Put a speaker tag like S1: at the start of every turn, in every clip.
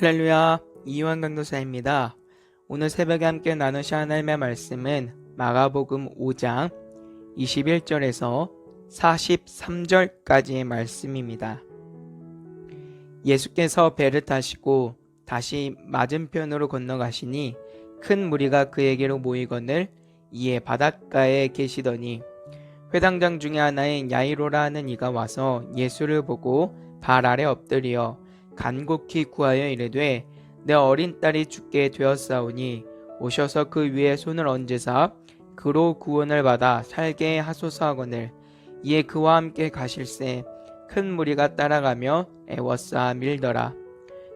S1: 할렐루야 이완 강도사입니다. 오늘 새벽에 함께 나누실 하나님의 말씀은 마가복음 5장 21절에서 43절까지의 말씀입니다. 예수께서 배를 타시고 다시 맞은편으로 건너가시니 큰 무리가 그에게로 모이거늘 이에 바닷가에 계시더니 회당장 중에 하나인 야이로라 하는 이가 와서 예수를 보고 발 아래 엎드려 간곡히 구하여 이르되 내 어린 딸이 죽게 되었사오니 오셔서 그 위에 손을 얹으사 그로 구원을 받아 살게 하소서 하거늘. 이에 그와 함께 가실새 큰 무리가 따라가며 애워싸 밀더라.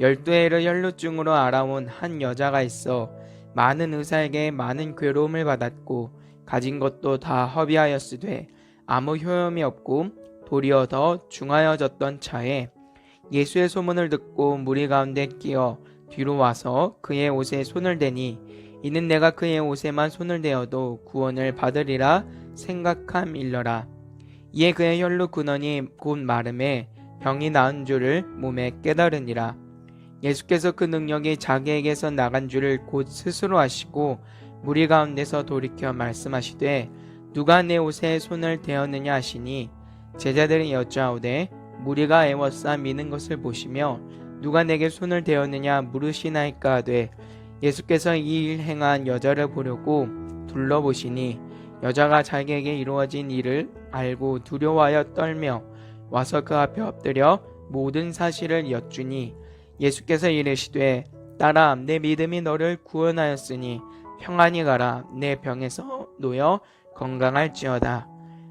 S1: 열두 해를 혈루증으로 알아온 한 여자가 있어 많은 의사에게 많은 괴로움을 받았고 가진 것도 다 허비하였으되 아무 효험이 없고 도리어 더 중하여졌던 차에 예수의 소문을 듣고 무리 가운데 끼어 뒤로 와서 그의 옷에 손을 대니 이는 내가 그의 옷에만 손을 대어도 구원을 받으리라 생각함 일러라. 이에 그의 혈루 근원이 곧 마름에 병이 나은 줄을 몸에 깨달으니라. 예수께서 그 능력이 자기에게서 나간 줄을 곧 스스로 아시고 무리 가운데서 돌이켜 말씀하시되 누가 내 옷에 손을 대었느냐 하시니 제자들이 여짜오되 무리가 애워싸 미는 것을 보시며 누가 내게 손을 대었느냐 물으시나이까 하되 예수께서 이 일 행한 여자를 보려고 둘러보시니 여자가 자기에게 이루어진 일을 알고 두려워하여 떨며 와서 그 앞에 엎드려 모든 사실을 여쭈니 예수께서 이르시되 딸아 내 믿음이 너를 구원하였으니 평안히 가라. 내 병에서 놓여 건강할지어다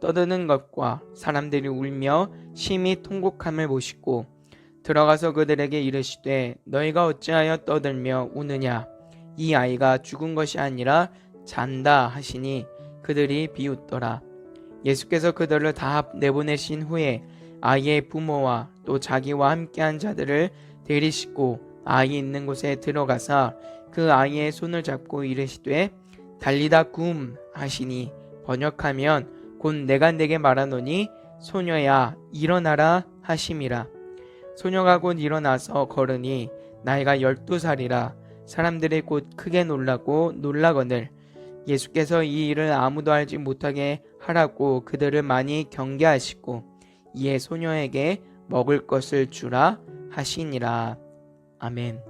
S1: 떠드는 것과 사람들이 울며 심히 통곡함을 보시고 들어가서 그들에게 이르시되 너희가 어찌하여 떠들며 우느냐? 이 아이가 죽은 것이 아니라 잔다 하시니 그들이 비웃더라. 예수께서 그들을 다 내보내신 후에 아이의 부모와 또 자기와 함께한 자들을 데리시고 아이 있는 곳에 들어가사 그 아이의 손을 잡고 이르시되 달리다 굼 하시니 번역하면 곧 내가 내게 말하노니 소녀야 일어나라 하심이라. 소녀가 곧 일어나서 걸으니 나이가 열두 살이라. 사람들이 곧 크게 놀라고 놀라거늘. 예수께서 이 일을 아무도 알지 못하게 하라고 그들을 많이 경계하시고 이에 소녀에게 먹을 것을 주라 하시니라. 아멘.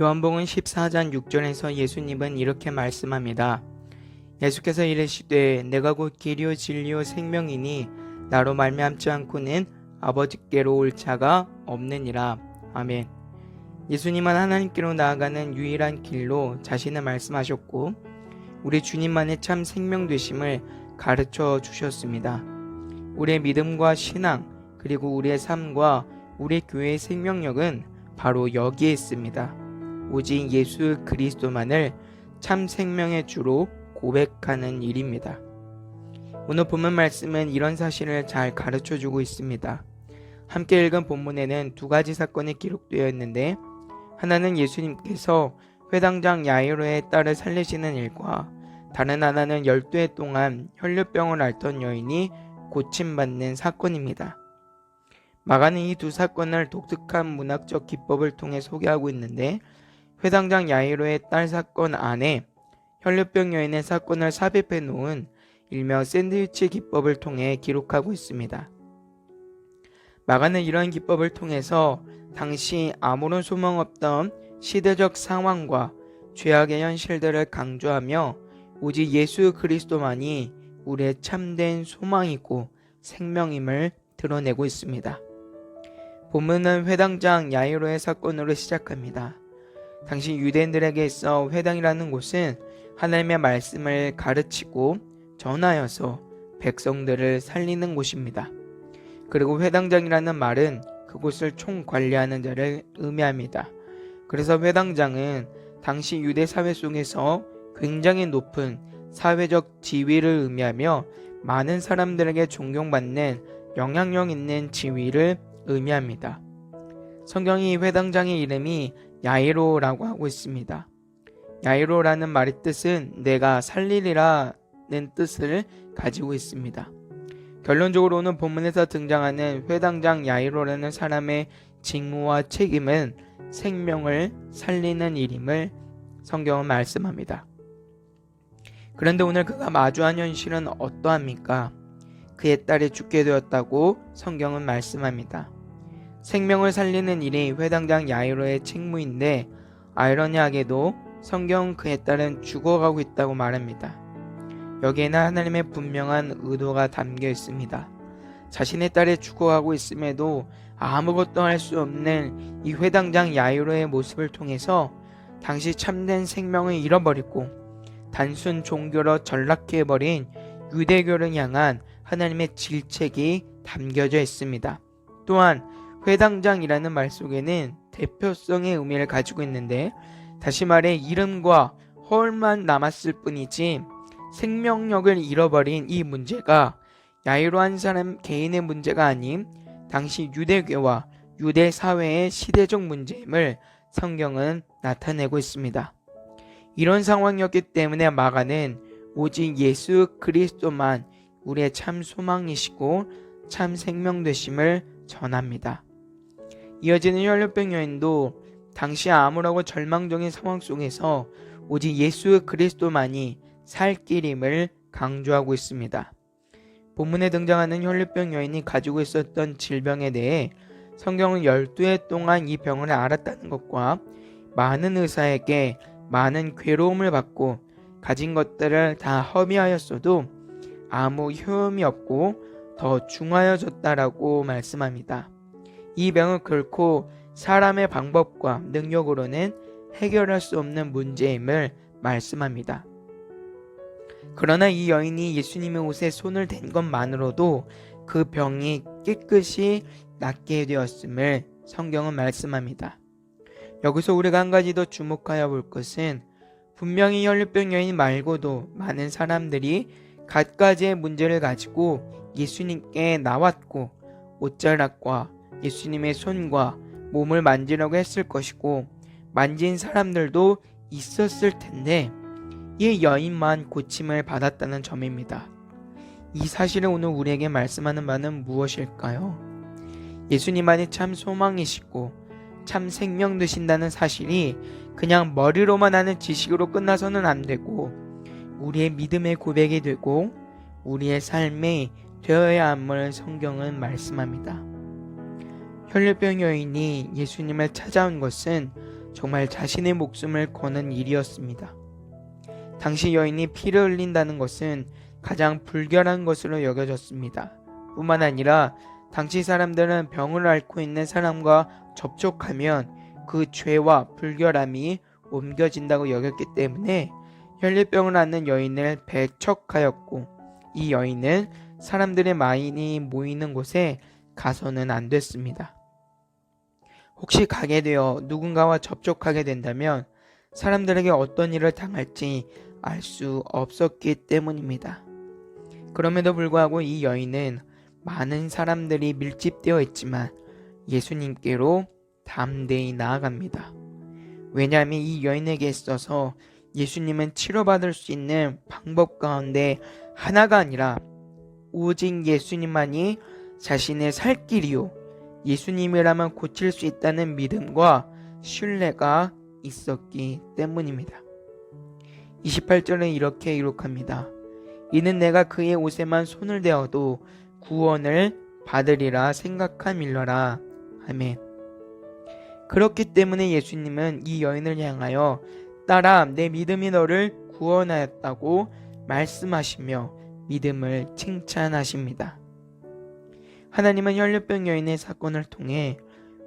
S1: 요한복음 14장 6절에서 예수님은 이렇게 말씀합니다. 예수께서 이르시되 내가 곧 길이요 진리요 생명이니 나로 말미암지 않고는 아버지께로 올 자가 없느니라. 아멘. 예수님은 하나님께로 나아가는 유일한 길로 자신을 말씀하셨고 우리 주님만의 참 생명 되심을 가르쳐 주셨습니다. 우리의 믿음과 신앙 그리고 우리의 삶과 우리 교회의 생명력은 바로 여기에 있습니다. 오직 예수 그리스도만을 참 생명의 주로 고백하는 일입니다. 오늘 본문 말씀은 이런 사실을 잘 가르쳐 주고 있습니다. 함께 읽은 본문에는 두 가지 사건이 기록되어 있는데 하나는 예수님께서 회당장 야이로의 딸을 살리시는 일과 다른 하나는 12해 동안 혈류병을 앓던 여인이 고침받는 사건입니다. 마가는 이 두 사건을 독특한 문학적 기법을 통해 소개하고 있는데 회당장 야이로의 딸 사건 안에 혈류병 여인의 사건을 삽입해 놓은 일명 샌드위치 기법을 통해 기록하고 있습니다. 마가는 이러한 기법을 통해서 당시 아무런 소망 없던 시대적 상황과 죄악의 현실들을 강조하며 오직 예수 그리스도만이 우리의 참된 소망이고 생명임을 드러내고 있습니다. 본문은 회당장 야이로의 사건으로 시작합니다. 당시 유대인들에게 있어 회당이라는 곳은 하나님의 말씀을 가르치고 전하여서 백성들을 살리는 곳입니다. 그리고 회당장이라는 말은 그곳을 총 관리하는 자를 의미합니다. 그래서 회당장은 당시 유대 사회 속에서 굉장히 높은 사회적 지위를 의미하며 많은 사람들에게 존경받는 영향력 있는 지위를 의미합니다. 성경이 이 회당장의 이름이 야이로라고 하고 있습니다. 야이로라는 말의 뜻은 내가 살리리라는 뜻을 가지고 있습니다. 결론적으로는 본문에서 등장하는 회당장 야이로라는 사람의 직무와 책임은 생명을 살리는 일임을 성경은 말씀합니다. 그런데 오늘 그가 마주한 현실은 어떠합니까? 그의 딸이 죽게 되었다고 성경은 말씀합니다. 생명을 살리는 일이 회당장 야이로의 책무인데 아이러니하게도 성경 그의 딸은 죽어가고 있다고 말합니다. 여기에는 하나님의 분명한 의도가 담겨 있습니다. 자신의 딸이 죽어가고 있음에도 아무것도 할 수 없는 이 회당장 야이로의 모습을 통해서 당시 참된 생명을 잃어버리고 단순 종교로 전락해버린 유대교를 향한 하나님의 질책이 담겨져 있습니다. 또한 회당장이라는 말 속에는 대표성의 의미를 가지고 있는데 다시 말해 이름과 헐만 남았을 뿐이지 생명력을 잃어버린 이 문제가 야이로 한 사람 개인의 문제가 아닌 당시 유대교와 유대 사회의 시대적 문제임을 성경은 나타내고 있습니다. 이런 상황이었기 때문에 마가는 오직 예수 그리스도만 우리의 참 소망이시고 참 생명 되심을 전합니다. 이어지는 혈류병 여인도 당시 암울하고 절망적인 상황 속에서 오직 예수 그리스도만이 살 길임을 강조하고 있습니다. 본문에 등장하는 혈류병 여인이 가지고 있었던 질병에 대해 성경은 12해 동안 이 병을 알았다는 것과 많은 의사에게 많은 괴로움을 받고 가진 것들을 다 허비하였어도 아무 효험이 없고 더 중하여졌다라고 말씀합니다. 이 병은 결코 사람의 방법과 능력으로는 해결할 수 없는 문제임을 말씀합니다. 그러나 이 여인이 예수님의 옷에 손을 댄 것만으로도 그 병이 깨끗이 낫게 되었음을 성경은 말씀합니다. 여기서 우리가 한 가지 더 주목하여 볼 것은 분명히 혈류병 여인 말고도 많은 사람들이 갖가지의 문제를 가지고 예수님께 나왔고 옷자락과 예수님의 손과 몸을 만지려고 했을 것이고 만진 사람들도 있었을 텐데 이 여인만 고침을 받았다는 점입니다. 이 사실을 오늘 우리에게 말씀하는 바는 무엇일까요? 예수님만이 참 소망이시고 참 생명 되신다는 사실이 그냥 머리로만 하는 지식으로 끝나서는 안 되고 우리의 믿음의 고백이 되고 우리의 삶이 되어야 함을 성경은 말씀합니다. 혈류병 여인이 예수님을 찾아온 것은 정말 자신의 목숨을 거는 일이었습니다. 당시 여인이 피를 흘린다는 것은 가장 불결한 것으로 여겨졌습니다. 뿐만 아니라 당시 사람들은 병을 앓고 있는 사람과 접촉하면 그 죄와 불결함이 옮겨진다고 여겼기 때문에 혈류병을 앓는 여인을 배척하였고 이 여인은 사람들의 많이 모이는 곳에 가서는 안 됐습니다. 혹시 가게 되어 누군가와 접촉하게 된다면 사람들에게 어떤 일을 당할지 알 수 없었기 때문입니다. 그럼에도 불구하고 이 여인은 많은 사람들이 밀집되어 있지만 예수님께로 담대히 나아갑니다. 왜냐하면 이 여인에게 있어서 예수님은 치료받을 수 있는 방법 가운데 하나가 아니라 오직 예수님만이 자신의 살 길이요. 예수님이라면 고칠 수 있다는 믿음과 신뢰가 있었기 때문입니다. 28절은 이렇게 기록합니다. 이는 내가 그의 옷에만 손을 대어도 구원을 받으리라 생각함일러라. 아멘. 그렇기 때문에 예수님은 이 여인을 향하여 딸아 내 믿음이 너를 구원하였다고 말씀하시며 믿음을 칭찬하십니다. 하나님은 혈류병 여인의 사건을 통해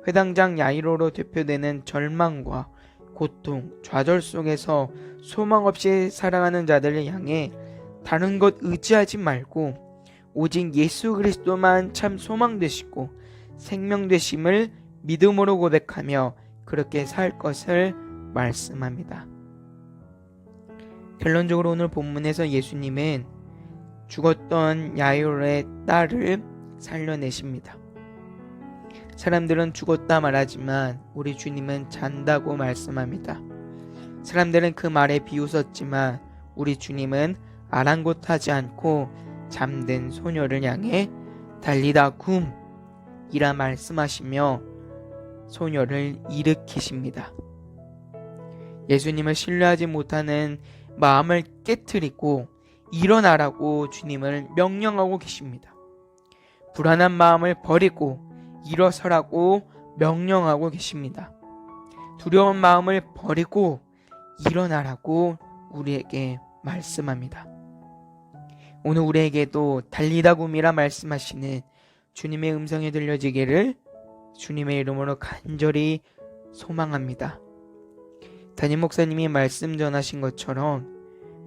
S1: 회당장 야이로로 대표되는 절망과 고통, 좌절 속에서 소망 없이 살아가는 자들을 향해 다른 것 의지하지 말고 오직 예수 그리스도만 참 소망 되시고 생명 되심을 믿음으로 고백하며 그렇게 살 것을 말씀합니다. 결론적으로 오늘 본문에서 예수님은 죽었던 야이로의 딸을 살려내십니다. 사람들은 죽었다 말하지만 우리 주님은 잔다고 말씀합니다. 사람들은 그 말에 비웃었지만 우리 주님은 아랑곳하지 않고 잠든 소녀를 향해 달리다 굼 이라 말씀하시며 소녀를 일으키십니다. 예수님을 신뢰하지 못하는 마음을 깨뜨리고 일어나라고 주님을 명령하고 계십니다. 불안한 마음을 버리고 일어서라고 명령하고 계십니다. 두려운 마음을 버리고 일어나라고 우리에게 말씀합니다. 오늘 우리에게도 달리다 굼이라 말씀하시는 주님의 음성이 들려지기를 주님의 이름으로 간절히 소망합니다. 담임 목사님이 말씀 전하신 것처럼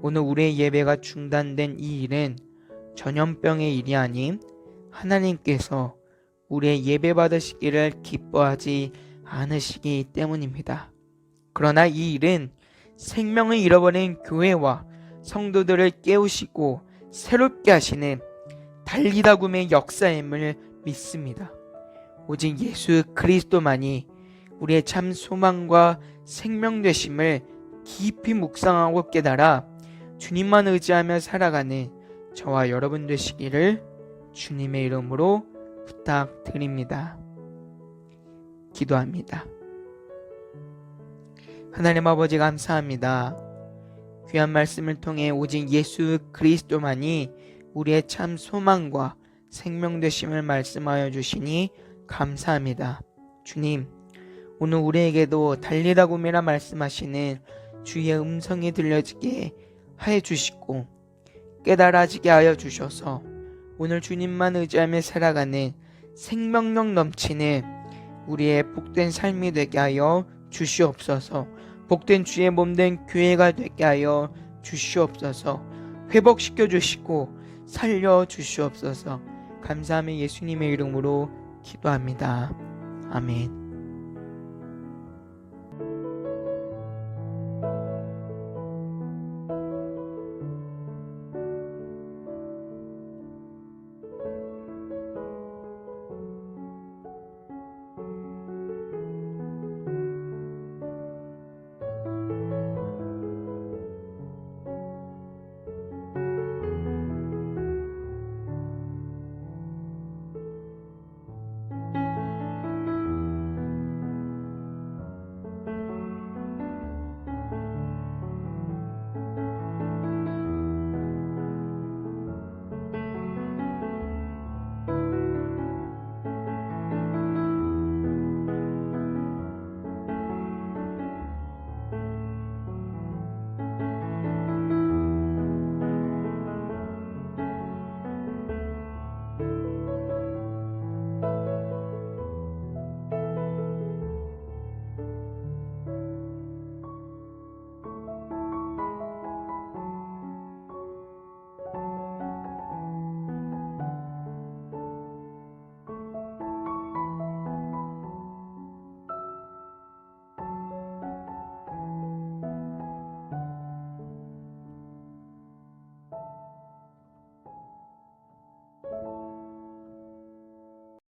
S1: 오늘 우리의 예배가 중단된 이 일은 전염병의 일이 아닌 하나님께서 우리의 예배 받으시기를 기뻐하지 않으시기 때문입니다. 그러나 이 일은 생명을 잃어버린 교회와 성도들을 깨우시고 새롭게 하시는 달리다 굼의 역사임을 믿습니다. 오직 예수 그리스도만이 우리의 참 소망과 생명 되심을 깊이 묵상하고 깨달아 주님만 의지하며 살아가는 저와 여러분 되시기를 주님의 이름으로 부탁드립니다. 기도합니다. 하나님 아버지 감사합니다. 귀한 말씀을 통해 오직 예수 그리스도만이 우리의 참 소망과 생명 되심을 말씀하여 주시니 감사합니다. 주님, 오늘 우리에게도 달리다 굼이라 말씀하시는 주의 음성이 들려지게 하여 주시고 깨달아지게 하여 주셔서 오늘 주님만 의지하며 살아가는 생명력 넘치는 우리의 복된 삶이 되게 하여 주시옵소서. 복된 주의 몸된 교회가 되게 하여 주시옵소서. 회복시켜 주시고 살려 주시옵소서. 감사하며 예수님의 이름으로 기도합니다. 아멘.